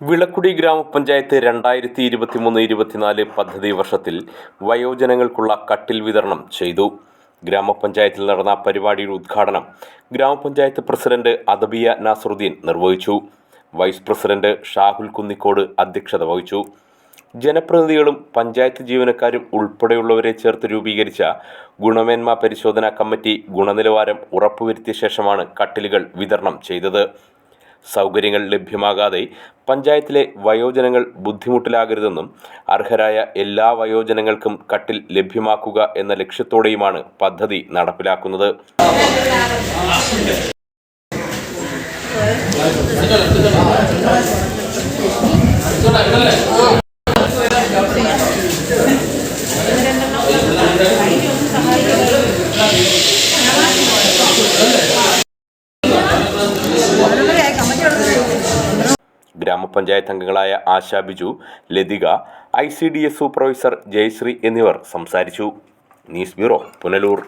വിളക്കുടി ഗ്രാമപഞ്ചായത്ത് രണ്ടായിരത്തി ഇരുപത്തി മൂന്ന് ഇരുപത്തിനാല് പദ്ധതി വർഷത്തിൽ വയോജനങ്ങൾക്കുള്ള കട്ടിൽ വിതരണം ചെയ്തു. ഗ്രാമപഞ്ചായത്തിൽ നടന്ന പരിപാടിയുടെ ഉദ്ഘാടനം ഗ്രാമപഞ്ചായത്ത് പ്രസിഡന്റ് അദബിയ നാസറുദ്ദീൻ നിർവഹിച്ചു. വൈസ് പ്രസിഡന്റ് ഷാഹുൽ കുന്നിക്കോട് അധ്യക്ഷത വഹിച്ചു. ജനപ്രതിനിധികളും പഞ്ചായത്ത് ജീവനക്കാരും ഉൾപ്പെടെയുള്ളവരെ ചേർത്ത് രൂപീകരിച്ച ഗുണമേന്മ പരിശോധനാ കമ്മിറ്റി ഗുണനിലവാരം ഉറപ്പുവരുത്തിയ ശേഷമാണ് കട്ടിലുകൾ വിതരണം ചെയ്തത്. സൗകര്യങ്ങൾ ലഭ്യമാകാതെ പഞ്ചായത്തിലെ വയോജനങ്ങൾ ബുദ്ധിമുട്ടിലാകരുതെന്നും അർഹരായ എല്ലാ വയോജനങ്ങൾക്കും കട്ടിൽ ലഭ്യമാക്കുക എന്ന ലക്ഷ്യത്തോടെയുമാണ് പദ്ധതി നടപ്പിലാക്കുന്നത്. ഗ്രാമപഞ്ചായത്ത് അംഗങ്ങളായ Asha Biju Lathika I C D S supervisor Jayasree എന്നിവർ സംസാരിച്ചു. News bureau Punalur.